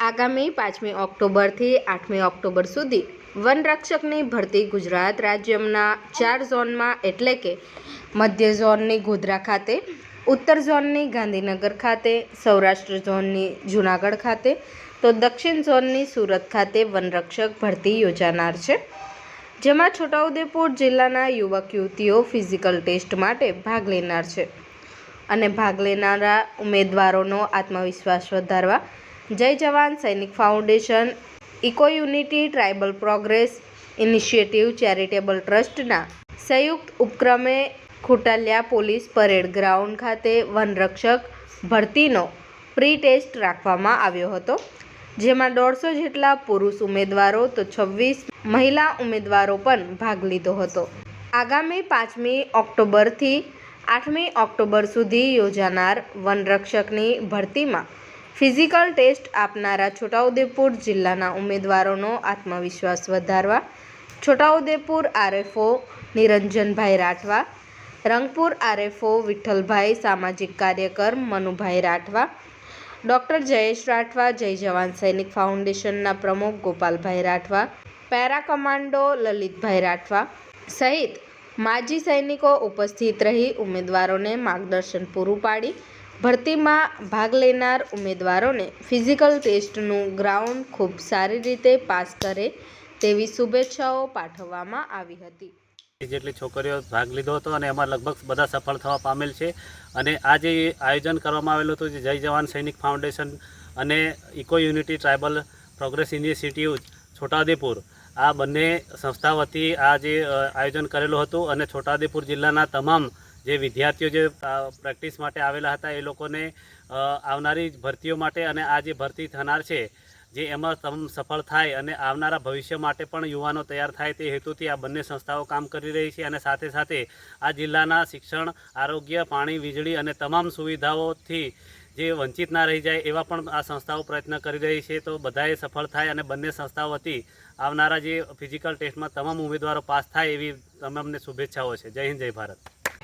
આગામી પાંચમી ઓક્ટોબરથી આઠમી ઓક્ટોબર સુધી વનરક્ષકની ભરતી ગુજરાત રાજ્યના ચાર ઝોનમાં એટલે કે મધ્ય ઝોનની ગોધરા ખાતે, ઉત્તર ઝોનની ગાંધીનગર ખાતે, સૌરાષ્ટ્ર ઝોનની જૂનાગઢ ખાતે તો દક્ષિણ ઝોનની સુરત ખાતે વનરક્ષક ભરતી યોજાનાર છે. જેમાં છોટાઉદેપુર જિલ્લાના યુવક યુવતીઓ ફિઝિકલ ટેસ્ટ માટે ભાગ લેનાર છે. અને ભાગ લેનારા ઉમેદવારોનો આત્મવિશ્વાસ વધારવા Jai Jawan, Sainik foundation, eco unity, tribal progress initiative charitable ટ્રસ્ટના સંયુક્ત ઉપક્રમે ખુટાલિયા પોલીસ પરેડ ગ્રાઉન્ડ ખાતે વનરક્ષક ભરતીનો પ્રી ટેસ્ટ રાખવામાં આવ્યો હતો, જેમાં દોઢસો જેટલા પુરુષ ઉમેદવારો તો છવ્વીસ મહિલા ઉમેદવારો પણ ભાગ લીધો હતો. આગામી પાંચમી ઓક્ટોબરથી આઠમી ઓક્ટોબર સુધી યોજાનાર વનરક્ષકની ભરતીમાં ફિઝિકલ ટેસ્ટ આપનારા છોટાઉદેપુર જિલ્લાના ઉમેદવારોનો આત્મવિશ્વાસ વધારવા, છોટાઉદેપુર આરએફઓ નિરંજનભાઈ રાઠવા, રંગપુર આરએફઓ વિઠ્ઠલભાઈ સામાજિક કાર્યકર મનુભાઈ રાઠવા, ડૉક્ટર જયેશ રાઠવા, જય જવાન સૈનિક ફાઉન્ડેશનના પ્રમુખ ગોપાલભાઈ રાઠવા, પેરા કમાન્ડો લલિતભાઈ રાઠવા સહિત માજી સૈનિકો ઉપસ્થિત રહી ઉમેદવારોને માર્ગદર્શન પૂરું પાડી ભરતીમાં ભાગ લેનાર ઉમેદવારોને ફિઝિકલ ટેસ્ટનું ગ્રાઉન્ડ ખૂબ સારી રીતે પાસ કરે તેવી શુભેચ્છાઓ પાઠવવામાં આવી હતી. જેટલી છોકરીઓ ભાગ લીધો હતો અને એમાં લગભગ બધા સફળ થવા પામેલ છે. અને આ જે આયોજન કરવામાં આવેલું હતું જે જય જવાન સૈનિક ફાઉન્ડેશન અને eco unity tribal progress initiative Chhota Udepur, આ બંને સંસ્થા વતી આ જે આયોજન કરેલું હતું અને છોટાઉદેપુર જિલ્લાના તમામ જે વિદ્યાર્થીઓ જે પ્રેક્ટિસ માટે આવેલા હતા, એ લોકોને આવનારી ભરતીઓ માટે અને આ જે ભરતી થનાર છે, જે એમાં સફળ થાય અને આવનારા ભવિષ્ય માટે પણ યુવાનો તૈયાર થાય તે હેતુથી આ બંને સંસ્થાઓ કામ કરી રહી છે અને સાથે સાથે આ જિલ્લાના શિક્ષણ, આરોગ્ય, પાણી, વીજળી અને તમામ સુવિધાઓથી જે વંચિત ના રહી જાય એવા પણ આ સંસ્થાઓ પ્રયત્ન કરી રહી છે. તો બધાએ સફળ થાય અને બંને સંસ્થાઓ વતી આવનારા જે ફિઝિકલ ટેસ્ટમાં તમામ ઉમેદવારો પાસ થાય એવી તમામને શુભેચ્છાઓ છે. જય હિન્દ, જય ભારત.